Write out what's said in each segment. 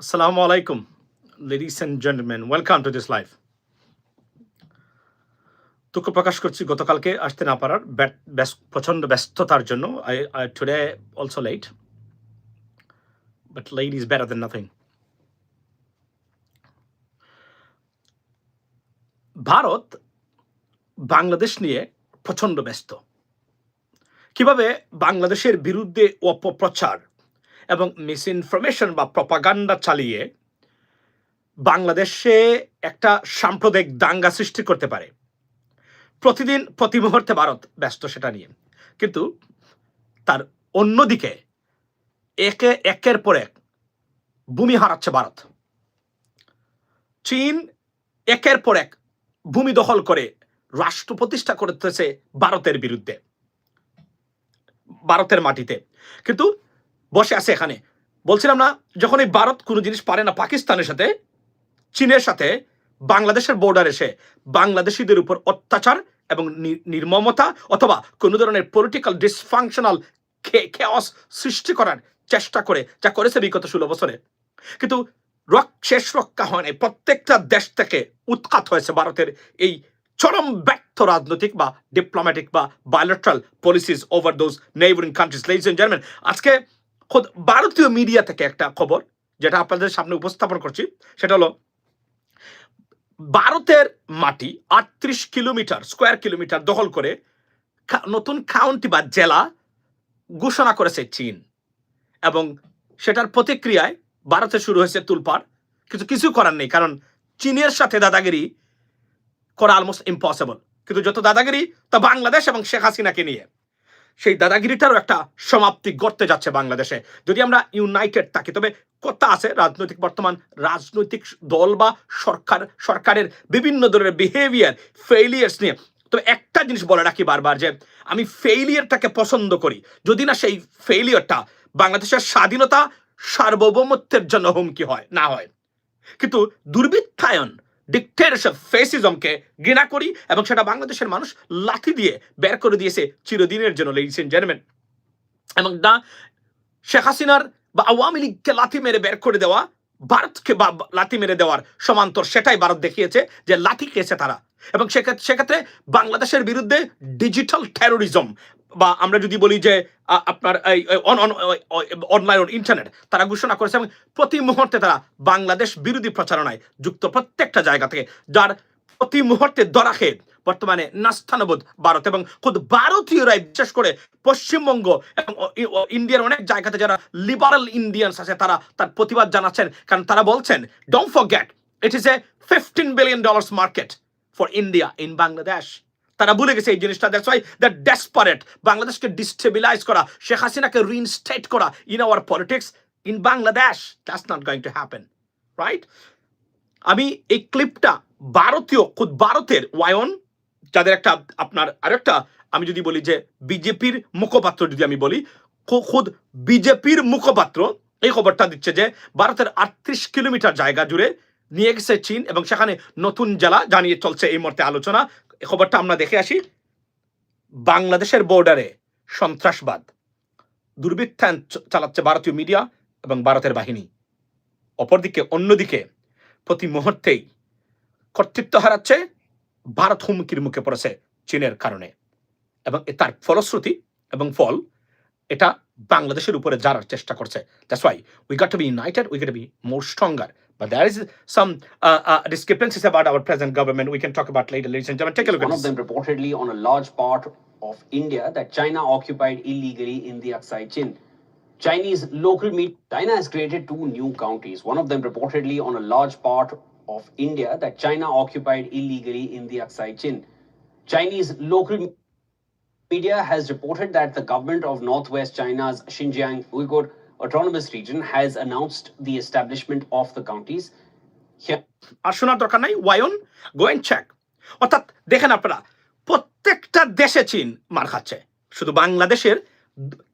Assalamu alaikum, ladies and gentlemen. Welcome to this live. দুঃখ প্রকাশ করছি গতকালকে আসতে না পারার প্রচণ্ড ব্যস্ততার জন্য I I today also late but late is better than nothing Bharat Bangladesh নিয়ে প্রচণ্ড ব্যস্ত কীভাবে বাংলাদেশের বিরুদ্ধে অপপ্রচার এবং মিস ইনফরমেশন বা প্রপাগান্ডা চালিয়ে বাংলাদেশে একটা সাম্প্রদায়িক দাঙ্গা সৃষ্টি করতে পারে। প্রতিদিন, প্রতি মুহূর্তে ভারত ব্যস্ত সেটা নিয়ে। কিন্তু তার অন্যদিকে একে, একের পর এক ভূমি হারাচ্ছে ভারত। চীন একের পর এক ভূমি দখল করে রাষ্ট্র প্রতিষ্ঠা করতেছে ভারতের বিরুদ্ধে। ভারতের মাটিতে। কিন্তু বসে আছে এখানে। বলছিলাম না, যখন এই ভারত কোনো জিনিস পারে না পাকিস্তানের সাথে, চীনের সাথে, বাংলাদেশের বর্ডার এসে বাংলাদেশিদের উপর অত্যাচার এবং নির্মমতা অথবা কোনো ধরনের পলিটিক্যাল ডিসফাংশনাল খেয়াস সৃষ্টি করার চেষ্টা করে, যা করেছে বিগত ষোলো বছরে। কিন্তু রক শেষ রক্ষা হয় নাই। প্রত্যেকটা দেশ থেকে উৎখাত হয়েছে ভারতের এই চরম ব্যর্থ রাজনৈতিক বা ডিপ্লোম্যাটিক বা bilateral policies over those neighbouring countries ladies and gentleman আজকে খোদ ভারতীয় মিডিয়া থেকে একটা খবর, যেটা আপনাদের সামনে উপস্থাপন করছি। সেটা হলো, ভারতের মাটি আটত্রিশ কিলোমিটার, স্কোয়ার কিলোমিটার দখল করে নতুন কাউন্টি বা জেলা ঘোষণা করেছে চীন। এবং সেটার প্রতিক্রিয়ায় ভারতে শুরু হয়েছে তুলপার কিছু কিছু করার নেই, কারণ চীনের সাথে দাদাগিরি করা অলমোস্ট ইম্পসিবল কিন্তু যত দাদাগিরি, তা বাংলাদেশ এবং শেখ হাসিনাকে নিয়ে। সেই দাদাগিরিটারও একটা সমাপ্তি ঘটতে যাচ্ছে বাংলাদেশে। যদি আমরা ইউনাইটেড থাকি, তবে কথা আছে, রাজনৈতিক বর্তমান রাজনৈতিক দল বা সরকার, সরকারের বিভিন্ন ধরনের বিহেভিয়ার ফেইলিয়ার্স নিয়ে। তো একটা জিনিস বলে রাখি বারবার যে, আমি ফেইলিয়ারটাকে পছন্দ করি। যদি না সেই ফেইলিয়ারটা বাংলাদেশের স্বাধীনতা সার্বভৌমত্বের জন্য হুমকি হয়, না হয়। কিন্তু দুর্বৃত্তায়ন ডিক্টেটরশিপ ফেসিজমকে ঘৃণা করি এবং সেটা বাংলাদেশের মানুষ লাথি দিয়ে বের করে দিয়েছে চিরদিনের জন্য লেডিস এন্ড জেন্টলম্যান এবং দা শেখ হাসিনার বা আওয়ামী লীগকে লাথি মেরে বের করে দেওয়া, ভারতকে বা, লাথি মেরে দেওয়ার সমান্তর সেটাই ভারত দেখিয়েছে যে লাথি খেয়েছে তারা। এবং সেক্ষেত্রে বাংলাদেশের বিরুদ্ধে ডিজিটাল টেরোরিজম বা আমরা যদি বলি যে আপনার এই অনলাইন ইন্টারনেট তারা ঘোষণা করেছে এবং প্রতি মুহূর্তে তারা বাংলাদেশ বিরোধী প্রচারণায় যুক্ত প্রত্যেকটা জায়গা থেকে, যার প্রতি মুহূর্তে দরা খেয়ে বর্তমানে নাস্তানবোধ ভারত এবং খুদ ভারতীয়রাই বিশেষ করে পশ্চিমবঙ্গ এবং ইন্ডিয়ার অনেক জায়গাতে যারা লিবারাল ইন্ডিয়ানস আছে, তারা তার প্রতিবাদ জানাচ্ছেন। কারণ তারা বলছেন don't forget it is a fifteen billion dollars market for India in Bangladesh তারা ভুলে গেছে এই জিনিসটা দ্যাটস ওয়াই দ্য ডেসপারেট বাংলাদেশকে ডিস্টেবিলাইজ করা, শেখ হাসিনাকে রিইনস্টেট করা in our politics in Bangladesh that's not going to happen right আমি এই ক্লিপটা ভারতীয়, খুদ ভারতের ওয়ায়ন যাদের একটা আপনার আরেকটা, আমি যদি বলি যে বিজেপির মুখপাত্র যদি আমি বলি খুদ বিজেপির মুখপাত্র, এই খবরটা দিচ্ছে যে ভারতের আটত্রিশ কিলোমিটার জায়গা জুড়ে নিয়ে গেছে চীন এবং সেখানে নতুন জেলা জানিয়ে চলছে এই মুহূর্তে আলোচনা। খবরটা আমরা দেখে আসি। বাংলাদেশের বর্ডারে সন্ত্রাসবাদ। দুর্বৃত্তায়ন চালাচ্ছে ভারতীয় মিডিয়া এবং ভারতের বাহিনী। অপরদিকে, অন্যদিকে, প্রতি মুহূর্তেই কর্তৃত্ব হারাচ্ছে ভারত হুমকির মুখে পড়েছে চীনের কারণে। এবং তার ফলশ্রুতি এবং ফল, এটা বাংলাদেশের উপরে যারার চেষ্টা করছে। That's why we got to be united we got be more stronger But there is some uh, uh, discrepancies about our present government. We can talk about later, ladies and gentlemen. Take a look at One of them reportedly on a large part of India that China occupied illegally in the Aksai Chin. Chinese local media, China has created two new counties. One of them reportedly on a large part of India that China occupied illegally in the Aksai Chin. Chinese local media has reported that the government of northwest China's Xinjiang Uyghur Autonomous Region has announced the establishment of the counties. Here, আর শোনার দরকার নাই ওয়ায়ন গো check অর্থাৎ দেখেন আপনারা প্রত্যেকটা দেশে চীন মার খাচ্ছে। শুধু বাংলাদেশের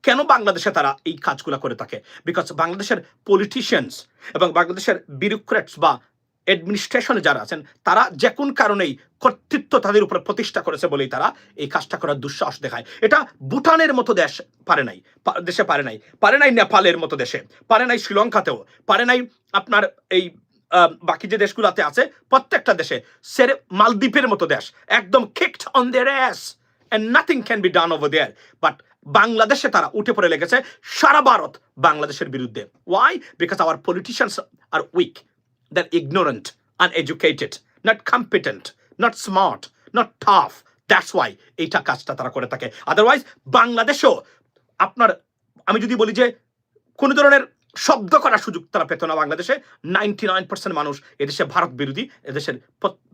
কেন বাংলাদেশে তারা এই কাজগুলো করে থাকে? বিকজ বাংলাদেশের পলিটিশিয়ানস এবং বাংলাদেশের বিউরোক্রেটস বা অ্যাডমিনিস্ট্রেশনে যারা আছেন, তারা যে কোন কারণেই কর্তৃত্ব তাদের উপর প্রতিষ্ঠা করেছে বলেই তারা এই কাজটা করার দুঃসাহস দেখায়। এটা ভুটানের মতো দেশ পারে নাই দেশে পারে নাই। পারে নাই নেপালের মতো দেশে, পারে নাই শ্রীলঙ্কাতেও, পারে নাই আপনার এই বাকি যে দেশগুলোতে আছে, প্রত্যেকটা দেশে। সেরে মালদ্বীপের মতো দেশ, একদম kicked on their ass and nothing can be done over there but বাংলাদেশে তারা উঠে পড়ে লেগেছে সারা ভারত বাংলাদেশের বিরুদ্ধে। Why because our politicians are weak they're ignorant, uneducated, not competent, not smart, not tough. That's why এইটা কাজটা তারা করে থাকে। আদারওয়াইজ বাংলাদেশেও আপনার আমি যদি বলি যে কোন ধরনের শব্দ করার সুযোগ তারা পেত না বাংলাদেশে। নাইনটি নাইন পার্সেন্ট মানুষ এদেশে ভারত বিরোধী এদেশের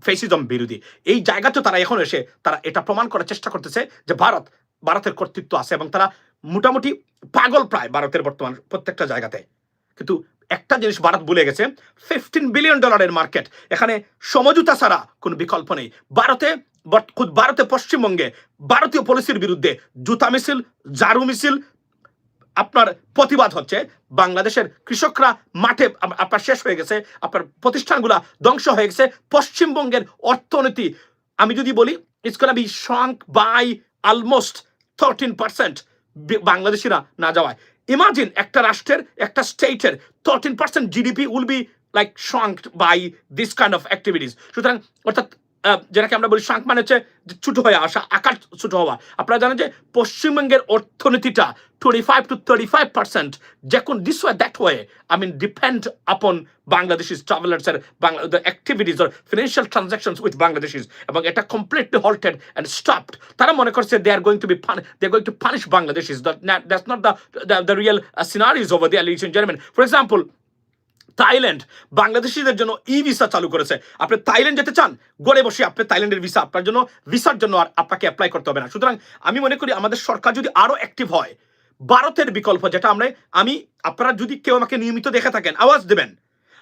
ফেসিজম বিরোধী। এই জায়গাতে তারা এখন এসে তারা এটা প্রমাণ করার চেষ্টা করতেছে যে ভারত ভারতের কর্তৃত্ব আছে এবং তারা মোটামুটি পাগল প্রায় ভারতের বর্তমান প্রত্যেকটা জায়গাতে। কিন্তু একটা জিনিস ভারত ভুলে গেছে ফিফটিন বিলিয়ন ডলারের মার্কেট এখানে সমঝোতা ছাড়া কোনো বিকল্প নেই। ভারতে খুদ ভারতে পশ্চিমবঙ্গে ভারতীয় পলিসির বিরুদ্ধে জুতা মিছিল জারু মিছিল, আপনার প্রতিবাদ হচ্ছে। বাংলাদেশের কৃষকরা মাঠে আপনার শেষ হয়ে গেছে, আপনার প্রতিষ্ঠানগুলা ধ্বংস হয়ে গেছে। পশ্চিমবঙ্গের অর্থনীতি, আমি যদি বলি gonna be shrunk by almost thirteen percent বাংলাদেশিরা না যাওয়ায়। ইমাজিন একটা রাষ্ট্রের একটা স্টেটের thirteen percent GDP will be like shrunk by this kind of activities সুতরাং অর্থাৎ আহ, যেটাকে আমরা বলি শ্রাঙ্ক মানে হচ্ছে যে ছোট হয়ে আসা, আকার ছোট হওয়া। আপনারা জানেন যে পশ্চিমবঙ্গের অর্থনীতিটা twenty five to thirty five percent যখন this way that way I mean depend upon Bangladeshis ট্রাভেলার্সের Bangla the activities or financial transactions with Bangladeshis এবং এটা কমপ্লিটলি হল্টেড অ্যান্ড স্টপড তারা মনে করছে they are going to be they are going to punish Bangladeshis that's not the the real scenarios over the Leeds in German for example Thailand বাংলাদেশিদের জন্য ই visa চালু করেছে। আপনি থাইল্যান্ড যেতে চান, গড়ে বসে আপনি থাইল্যান্ডের ভিসা, আপনার জন্য ভিসার জন্য আর আপনাকে অ্যাপ্লাই করতে হবে না। সুতরাং আমি মনে করি আমাদের সরকার যদি আরও অ্যাক্টিভ হয়, ভারতের বিকল্প যেটা আমরা, আমি, আপনারা যদি কেউ আমাকে নিয়মিত দেখে থাকেন, আওয়াজ দেবেন।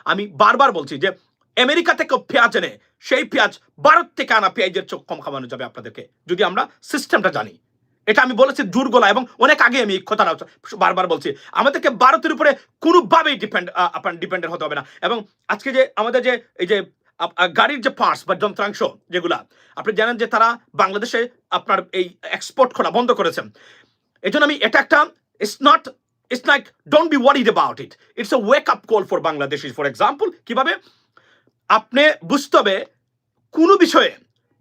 আমি বারবার বলছি যে, আমেরিকা থেকে পেঁয়াজ এনে, সেই পেঁয়াজ ভারত থেকে আনা পেঁয়াজের চোখ কম খাওয়ানো যাবে আপনাদেরকে, যদি আমরা সিস্টেমটা জানি। এটা আমি বলেছি দুর্গলা এবং অনেক আগে আমি কথাটা বারবার বলছি। আমাদেরকে ভারতের উপরে কোনোভাবেই ডিপেন্ড আপনার ডিপেন্ডেন্ট হতে হবে না। এবং আজকে যে আমাদের যে, এই যে গাড়ির যে পার্টস বা যন্ত্রাংশ যেগুলা, আপনি জানেন যে তারা বাংলাদেশে আপনার এই এক্সপোর্ট করা বন্ধ করেছেন এই আমি এটা একটা it's not it's like don't be worried about it it's a wake up call for Bangladesh for example কীভাবে? আপনি বুঝতে হবে কোনো বিষয়ে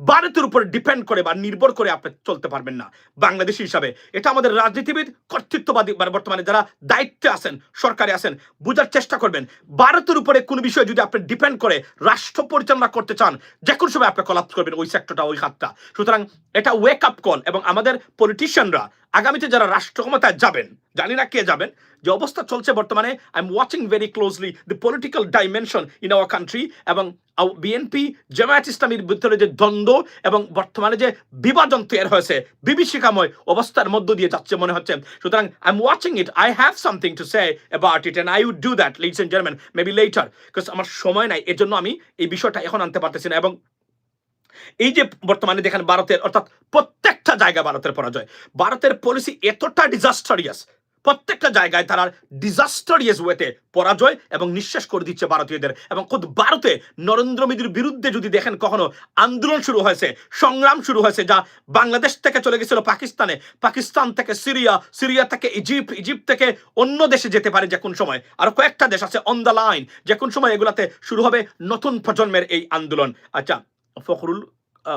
ভারতের উপর ডিপেন্ড করে বা নির্ভর করে আপনি চলতে পারবেন না। বাংলাদেশি হিসাবে। এটা আমাদের রাজনীতিবিদ, কর্তৃত্ববাদী বর্তমানে যারা দায়িত্বে আছেন, সরকারে আছেন, বোঝার চেষ্টা করবেন। ভারতের উপরে কোনো বিষয়ে যদি আপনি ডিপেন্ড করে রাষ্ট্র পরিচালনা করতে চান যে কোনো সময় আপনি কলাপ করবেন ওই সেক্টরটা ওই হাতটা। সুতরাং এটা ওয়েক আপ কল এবং আমাদের পলিটিশিয়ানরা আগামীতে যারা রাষ্ট্র ক্ষমতায় যাবেন, জানি না কে যাবেন, যে অবস্থা চলছে বর্তমানে I am watching very closely the political dimension in our country এবং বিএনপি জামায়াত ইসলামীর ভিতরে যে দ্বন্দ্ব এবং বর্তমানে যে বিভাজন তৈরি হয়েছে, বিভীষিকাময় অবস্থার মধ্য দিয়ে যাচ্ছে মনে হচ্ছে। সুতরাং I am watching it I have something to say about it and I would do that Leeds and German maybe later because আমার সময় নাই এর জন্য আমি এই বিষয়টা এখন আনতে পারতেছি না এবং এই যে বর্তমানে দেখেন ভারতের, অর্থাৎ প্রত্যেকটা জায়গায় ভারতের পরাজয়। ভারতের পলিসি এতটা ডিজাস্টারিয়াস প্রত্যেকটা জায়গায় তারা ডিজাস্টারিয়াস ওয়েতে পরাজয় এবং নিঃশ্বাস করে দিচ্ছে ভারতীয়দের। এবং খুদ ভারতে নরেন্দ্র মোদীর বিরুদ্ধে যদি দেখেন কখনো আন্দোলন শুরু হয়েছে, সংগ্রাম শুরু হয়েছে, যা বাংলাদেশ থেকে চলে গেছিল পাকিস্তানে, পাকিস্তান থেকে সিরিয়া সিরিয়া থেকে ইজিপ্ট ইজিপ্ট থেকে অন্য দেশে যেতে পারে যে কোন সময়। আর কয়েকটা দেশ আছে অন দ্য লাইন যে কোন সময় এগুলাতে শুরু হবে নতুন প্রজন্মের এই আন্দোলন। আচ্ছা ফখরুল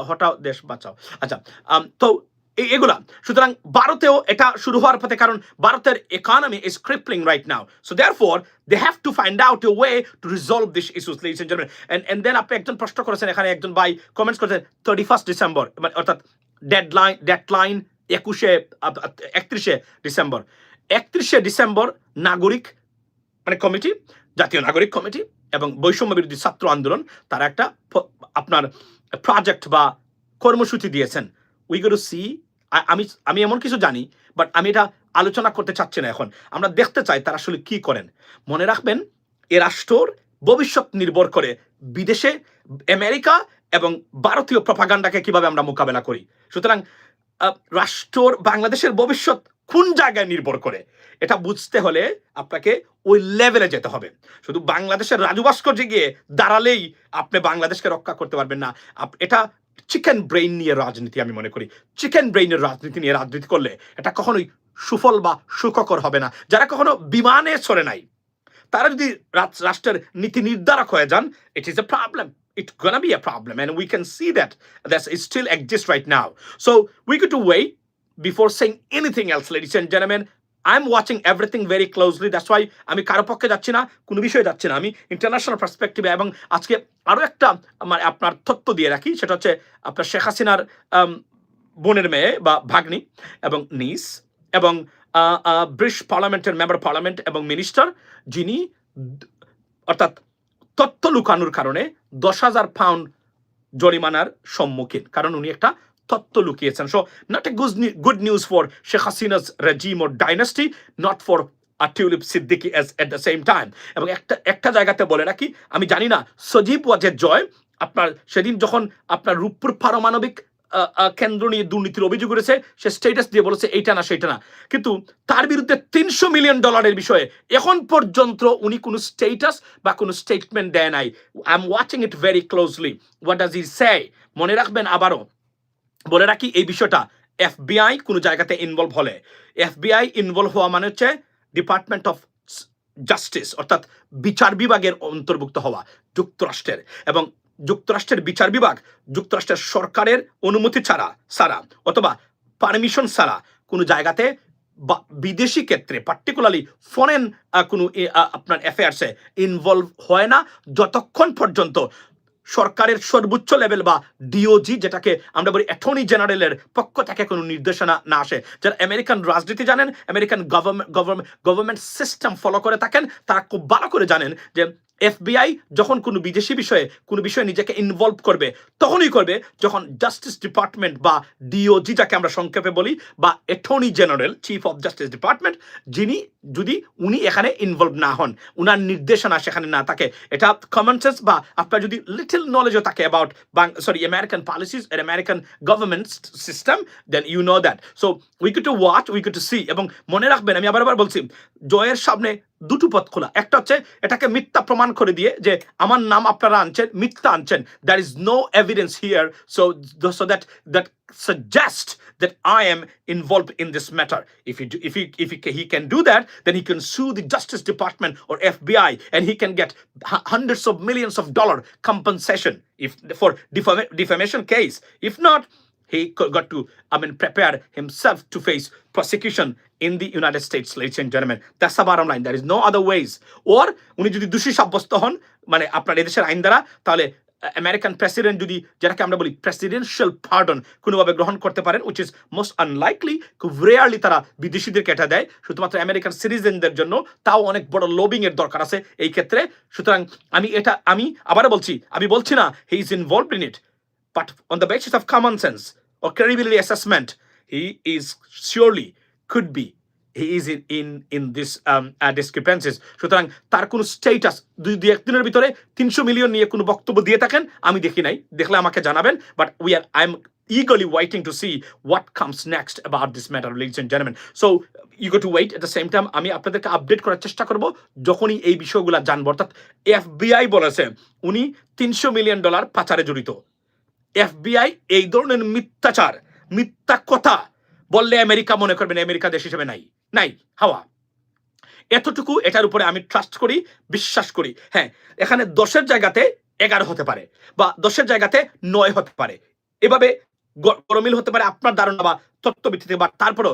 হটাও দেশ বাঁচাও। আচ্ছা তো এগুলা। সুতরাং ভারতেও এটা শুরু হওয়ার পথে, কারণ ভারতের economy is crippling right now so therefore they have to find out a way to resolve this issues and and then আপনি একজন প্রশ্ন করেছেন, এখানে একজন ভাই কমেন্টস করেছেন থার্টি ফার্স্ট ডিসেম্বর মানে অর্থাৎ ডেডলাইন ডেডলাইন একুশে একত্রিশে ডিসেম্বর একত্রিশে ডিসেম্বর নাগরিক মানে কমিটি জাতীয় নাগরিক কমিটি এবং বৈষম্য বিরোধী ছাত্র আন্দোলন, তারা একটা আপনার প্রজেক্ট বা কর্মসূচি দিয়েছেন। উই গো সি আমি আমি এমন কিছু জানি বাট আমি এটা আলোচনা করতে চাচ্ছি না এখন। আমরা দেখতে চাই তারা আসলে কি করেন। মনে রাখবেন, এ রাষ্ট্রর ভবিষ্যৎ নির্ভর করে বিদেশে আমেরিকা এবং ভারতীয় প্রপাগান্ডাকে কীভাবে আমরা মোকাবেলা করি। সুতরাং রাষ্ট্রর বাংলাদেশের ভবিষ্যৎ কোন জায়গায় নির্ভর করে, এটা বুঝতে হলে আপনাকে ওই লেভেলে যেতে হবে। শুধু বাংলাদেশের রাজু ভাস্কর্যে গিয়ে দাঁড়ালেই আপনি বাংলাদেশকে রক্ষা করতে পারবেন না। এটা চিকেন ব্রেইন নিয়ে রাজনীতি আমি মনে করি। চিকেন ব্রেইনের রাজনীতি নিয়ে রাজনীতি করলে এটা কখনোই সুফল বা সুখকর হবে না। যারা কখনো বিমানে চড়ে নাই, তারা যদি রাষ্ট্রের নীতি নির্ধারক হয়ে যান it is a problem it's gonna be a problem and we can see that that it still exists right now. So, we got to before saying anything else, ladies and gentlemen. I'm watching everything very closely. That's why আমি কারও পক্ষে যাচ্ছি না, কোনো বিষয়ে যাচ্ছি না। আমি ইন্টারন্যাশনাল পার্সপেক্টিভে এবং আজকে আরও একটা আমার আপনার তথ্য দিয়ে রাখি। সেটা হচ্ছে আপনার শেখ হাসিনার বোনের মেয়ে বা ভাগ্নি এবং নিস এবং ব্রিটিশ পার্লামেন্টের মেম্বার পার্লামেন্ট এবং মিনিস্টার যিনি অর্থাৎ তথ্য লুকানোর কারণে দশ হাজার পাউন্ড জরিমানার সম্মুখীন। কারণ উনি একটা তথ্য লুকিয়েছেন। So not a good good news for Sheikh Hasina's regime or dynasty not for Tulip Siddiqi as at the same time এবং একটা একটা জায়গাতে বলে রাখি, আমি জানি না, সজীব ওয়াজের জয়, আপনার সেদিন যখন আপনার রূপপুর পারমাণবিক কেন্দ্র নিয়ে দুর্নীতির অভিযোগ করেছে সে স্টেটাস দিয়ে বলেছে এইটা না, সেইটা না। কিন্তু তার বিরুদ্ধে তিনশো মিলিয়ন ডলারের বিষয়ে এখন পর্যন্ত উনি কোনো স্টেটাস বা কোনো স্টেটমেন্ট দেয় নাই। I am watching it very closely what does he say মনে রাখবেন আবারও বলে রাখি, এই বিষয়টা এফবিআই কোনো জায়গাতে ইনভলভ হলে। এফবিআই ইনভলভ হওয়া মানে হচ্ছে ডিপার্টমেন্ট অফ জাস্টিস অর্থাৎ বিচার বিভাগের অন্তর্ভুক্ত হওয়া, যুক্তরাষ্ট্রের। এবং যুক্তরাষ্ট্রের বিচার বিভাগ, যুক্তরাষ্ট্রের সরকারের অনুমতি ছাড়া ছাড়া, অথবা পারমিশন ছাড়া কোনো জায়গাতে বা বিদেশি ক্ষেত্রে পার্টিকুলারলি ফরেন কোনো আপনার অ্যাফেয়ার্সে ইনভলভ হয় না, যতক্ষণ পর্যন্ত সরকারের সর্বোচ্চ লেভেল বা ডিওজি যেটাকে আমরা বলি অ্যাটর্নি জেনারেলের পক্ষ থেকে কোনো নির্দেশনা না আসে। যারা আমেরিকান রাজনীতি জানেন American government government system follow করে থাকেন, তারা খুব ভালো করে জানেন যে এফবিআই যখন কোনো বিদেশি বিষয়ে, কোনো বিষয়ে নিজেকে ইনভলভ করবে, তখনই করবে যখন জাস্টিস ডিপার্টমেন্ট বা ডিওজি যাকে আমরা সংক্ষেপে বলি, বা attorney general chief of justice department যিনি যদি উনি এখানে ইনভলভ না হন, উনার নির্দেশনা সেখানে না থাকে, এটা কমন সেন্স বা আপনার যদি লিটল নলেজও থাকে অ্যাবাউট সরি আমেরিকান পলিসিস এর American government system then you know that so we could to watch we could to see এবং মনে রাখবেন, আমি আবার আবার বলছি জয়ের সামনে দুটো পথ খোলা একটা হচ্ছে এটাকে মিথ্যা প্রমাণ করে দিয়ে যে আমার নাম আপনারা আনছেন মিথ্যা আনছেন there is no evidence here so so that that suggest that I am involved in this matter. If he, if he, if he, he can do that, then he can sue the Justice Department or FBI, and he can get hu- hundreds of millions of dollar compensation if for defam- defamation case. If not, he got to I mean prepare himself to face prosecution in the United States, ladies and gentlemen. That's the bottom line. There is no other ways. Or উনি যদি দোষী সাব্যস্ত হন মানে আপনার এদেশের আইন দ্বারা তাহলে আমেরিকান প্রেসিডেন্ট যদি যেটাকে আমরা বলি প্রেসিডেন্সিয়াল পার্ডন কোনোভাবে গ্রহণ করতে পারেন উইচ ইজ মোস্ট আনলাইকলি খুব রেয়ারলি তারা বিদেশিদেরকে এটা দেয় শুধুমাত্র আমেরিকান সিটিজেনদের জন্য তাও অনেক বড় লবিং এর দরকার আছে এই ক্ষেত্রে সুতরাং আমি এটা আমি আবারও বলছি আমি বলছি না he is involve in it But on the basis of common sense or credibility assessment, he is surely could be he is in in, in this um, uh, discrepancies. সুতরাং তার কোনো স্টেটাস দুই দুই একদিনের ভিতরে তিনশো মিলিয়ন নিয়ে কোনো বক্তব্য দিয়ে থাকেন আমি দেখি নাই দেখলে আমাকে জানাবেন but we are I am eagerly waiting to see what comes next about this matter, ladies and gentlemen. So you got to wait at the same time. আমি আপনাদেরকে আপডেট করার চেষ্টা করব যখনই এই বিষয়গুলো জানব অর্থাৎ এফবিআই বলেছে উনি তিনশো মিলিয়ন ডলার পাচারে জড়িত এফবিআই এই ধরনের মিথ্যাচার মিথ্যা কথা বললে আমেরিকা মনে করবেন আমেরিকা দেশ হিসেবে নাই। নাই, হাওয়া। এতটুকু এটার উপরে আমি ট্রাস্ট করি, বিশ্বাস করি। হ্যাঁ এখানে দশের জায়গাতে এগারো হতে পারে বা দশের জায়গাতে নয় হতে পারে। এভাবে গরমিল হতে পারে, আপনার ধারণা বা তত্ত্বভিত্তিতে বা তারপরও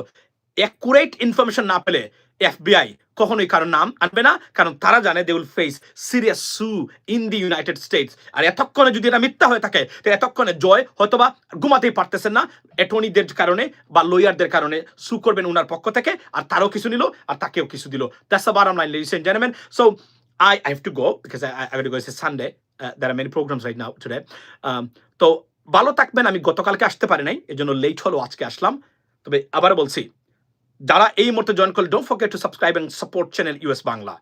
অ্যাকুরেট ইনফরমেশন না পেলে এফবিআই কখনোই কারও নাম আনবে না কারণ তারা জানে they will face serious sue in the United States আর এতক্ষণে যদি এটা মিথ্যা হয়ে থাকে তো এতক্ষণে জয় হয়তোবা ঘুমাতেই পারতেছেন না অ্যাটর্নিদের কারণে বা লয়ারদের কারণে সু করবেন উনার পক্ষ থেকে আর তারও কিছু নিল আর তাকেও কিছু দিল that's the bottom line ladies and gentleman so I, I got to go. It's a Sunday. Uh, there are many programs right now today. Um, তো ভালো থাকবেন আমি গতকালকে আসতে পারি নাই এজন্য লেট হলো আজকে আসলাম তবে আবার বলছি যারা এই মুহূর্তে জয়েন করলে don't forget to subscribe and support channel US Bangla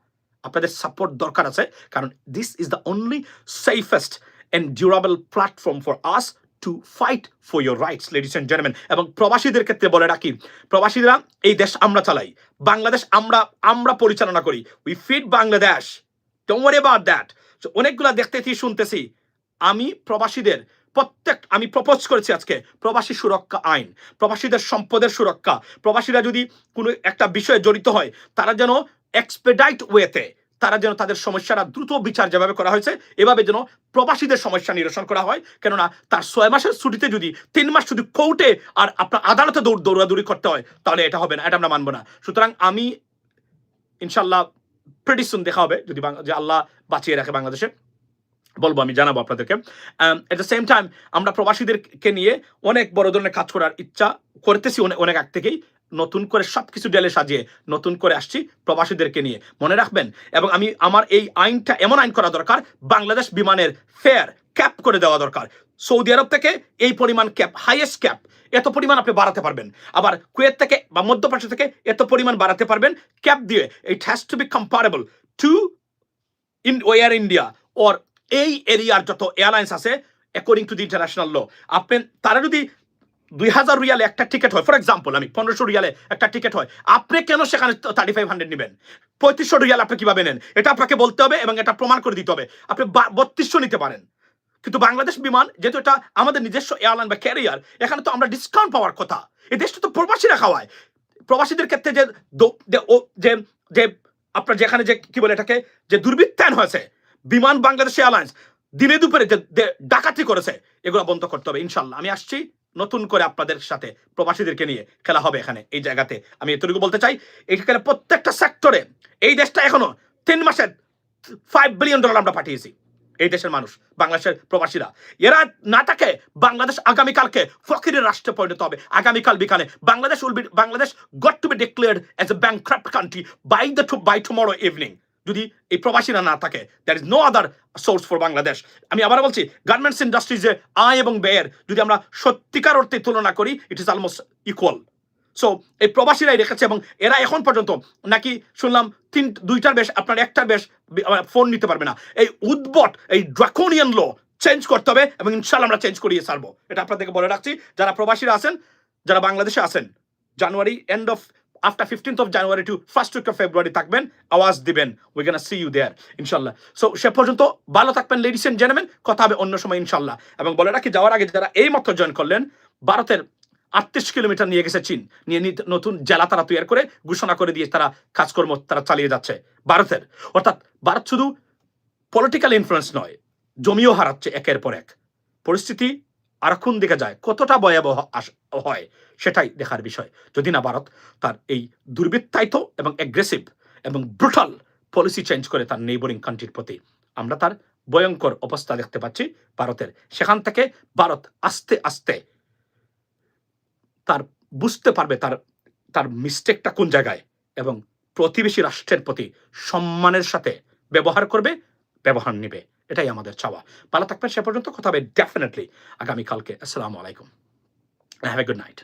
আপনাদের সাপোর্ট দরকার আছে, কারণ this is the only safest and durable platform for us to fight for your rights ladies and gentleman এবং প্রবাসীদের ক্ষেত্রে বলে রাখি, প্রবাসীরা এই দেশ আমরা চালাই, বাংলাদেশ আমরা আমরা পরিচালনা করি। We fit Bangladesh don't worry about that অনেকগুলা দেখতেছি, শুনতেছি। আমি প্রবাসীদের প্রত্যেক আমি প্রপোজ করেছি আজকে, প্রবাসী সুরক্ষা আইন, প্রবাসীদের সম্পদের সুরক্ষা। প্রবাসীরা যদি কোনো একটা বিষয়ে জড়িত হয়, তারা যেন এক্সপেডাইট ওয়েতে তারা যেন তাদের সমস্যাটা দ্রুত বিচার যেভাবে করা হয়েছে, এভাবে যেন প্রবাসীদের সমস্যা নিরসন করা হয়। কেননা তার ছয় মাসের ছুটিতে যদি তিন মাস শুধু কোর্টে আর আপনার আদালতে দৌড় দৌড়াদৌড়ি করতে হয়, তাহলে এটা হবে না, এটা আমরা মানবো না। সুতরাং আমি ইনশাল্লাহ প্রেডিসুন দেখা হবে, যদি যে আল্লাহ বাঁচিয়ে রাখে বাংলাদেশে। বলব, আমি জানাব আপনাদেরকে। এট দ্য সেম টাইম আমরা প্রবাসীদেরকে নিয়ে অনেক বড় ধরনের কাজ করার ইচ্ছা করতেছি অনেক আগ থেকেই। নতুন করে সব কিছু ডেলে সাজিয়ে নতুন করে আসছি প্রবাসীদেরকে নিয়ে। মনে রাখবেন, এবং আমি আমার এই আইনটা এমন আইন করা দরকার, বাংলাদেশ বিমানের ফেয়ার ক্যাপ করে দেওয়া দরকার। সৌদি আরব থেকে এই পরিমাণ ক্যাপ হাইয়েস্ট ক্যাপ এত পরিমাণ আপনি বাড়াতে পারবেন। আবার কুয়েত থেকে বা মধ্যপ্রাচ্য থেকে এত পরিমাণ বাড়াতে পারবেন ক্যাপ দিয়ে। It has to be comparable to in our India or এই এরিয়ার যত এয়ারলাইন্স আছে according to the international law আপনি, তারা যদি দুই হাজার রিয়ালে একটা টিকিট হয় ফর এক্সাম্পল আমি পনেরোশো রিয়ালে একটা টিকিট হয়, আপনি কেন সেখানে থার্টি ফাইভ হান্ড্রেড নেবেন? পঁয়ত্রিশশো রিয়াল আপনি কীভাবে নেন? এটা আপনাকে বলতে হবে এবং এটা প্রমাণ করে দিতে হবে। আপনি বত্রিশশো নিতে পারেন। কিন্তু বাংলাদেশ বিমান, যেহেতু এটা আমাদের নিজস্ব এয়ারলাইন বা ক্যারিয়ার এখানে তো আমরা ডিসকাউন্ট পাওয়ার কথা। এই দেশটা তো প্রবাসীরা খাওয়ায়। প্রবাসীদের ক্ষেত্রে যে যে আপনার যেখানে যে, কি বলে এটাকে, যে দুর্বৃত্তায়ন হয়েছে বিমান বাংলাদেশ এয়ারলাইন্স দিনে দুপুরে যে ডাকাতি করেছে, এগুলো বন্ধ করতে হবে ইনশাল্লাহ আমি আসছি নতুন করে আপনাদের সাথে, প্রবাসীদেরকে নিয়ে। খেলা হবে এখানে, এই জায়গাতে। আমি এতটুকু বলতে চাই এখানে প্রত্যেকটা সেক্টরে এই দেশটা এখনও তিন মাসে ফাইভ বিলিয়ন ডলার আমরা পাঠিয়েছি, এই দেশের মানুষ, বাংলাদেশের প্রবাসীরা। এরা না থাকে বাংলাদেশ আগামীকালকে ফকিরের রাষ্ট্রে পরিণত হবে। আগামীকাল বিকালে Bangladesh will be Bangladesh got to be declared as a bankrupt country by the to by tomorrow evening যদি এই প্রবাসীরা না থাকে there is no other source for Bangladesh আমি আবার বলছি গার্মেন্টস ইন্ডাস্ট্রিজে আয় এবং ব্যয়ের, যদি আমরা সত্যিকার অর্থে তুলনা করি it is almost equal so এই প্রবাসীরাই রেখেছে এবং এরা এখন পর্যন্ত নাকি শুনলাম তিন, দুইটার বেশ, আপনার একটার বেশ ফোন নিতে পারবে না। এই উদ্ভট, এই ড্রাকোনিয়ান ল চেঞ্জ করতে হবে এবং ইনশাল্লাহ আমরা চেঞ্জ করিয়ে ছাড়বো। এটা আপনাদেরকে বলে রাখছি, যারা প্রবাসীরা আছেন, যারা বাংলাদেশে আছেন January end of after fifteenth of January to first week of February থাকবেন, আওয়াজ দিবেন। We can see you there ইনশাল্লাহ। সো সে পর্যন্ত ভালো থাকবেন লেডিস এন্ড জেন্টলম্যান কথা হবে অন্য সময়, ইনশাল্লাহ। এবং বলে রাখি, যাওয়ার আগে যারা এই মাত্র জয়েন করলেন, ভারতের আটত্রিশ কিলোমিটার নিয়ে গেছে চীন। নিয়ে নতুন জেলা তারা তৈরি করে, ঘোষণা করে দিয়ে তারা কাজকর্ম তারা চালিয়ে যাচ্ছে ভারতের। অর্থাৎ ভারত শুধু পলিটিক্যাল ইনফ্লুয়েন্স নয়, জমিও হারাচ্ছে একের পর এক। পরিস্থিতি আরক্ষণ দিকে যায়, কতটা ভয়াবহ হয় সেটাই দেখার বিষয়। যদি না ভারত তার এই দুর্বৃত্তায়িত এবং অ্যাগ্রেসিভ এবং ব্রুটাল পলিসি চেঞ্জ করে তার নেইবরিং কান্ট্রির প্রতি, আমরা তার ভয়ঙ্কর অবস্থা দেখতে পাচ্ছি ভারতের। সেখান থেকে ভারত আস্তে আস্তে তার বুঝতে পারবে তার তার মিস্টেকটা কোন জায়গায় এবং প্রতিবেশী রাষ্ট্রের প্রতি সম্মানের সাথে ব্যবহার করবে, ব্যবহার নেবে। এটাই আমাদের চাওয়া। ভালো থাকবেন, সে পর্যন্ত কথা হবে ডেফিনেটলি আগামীকালকে। আসসালামু আলাইকুম। Have a good night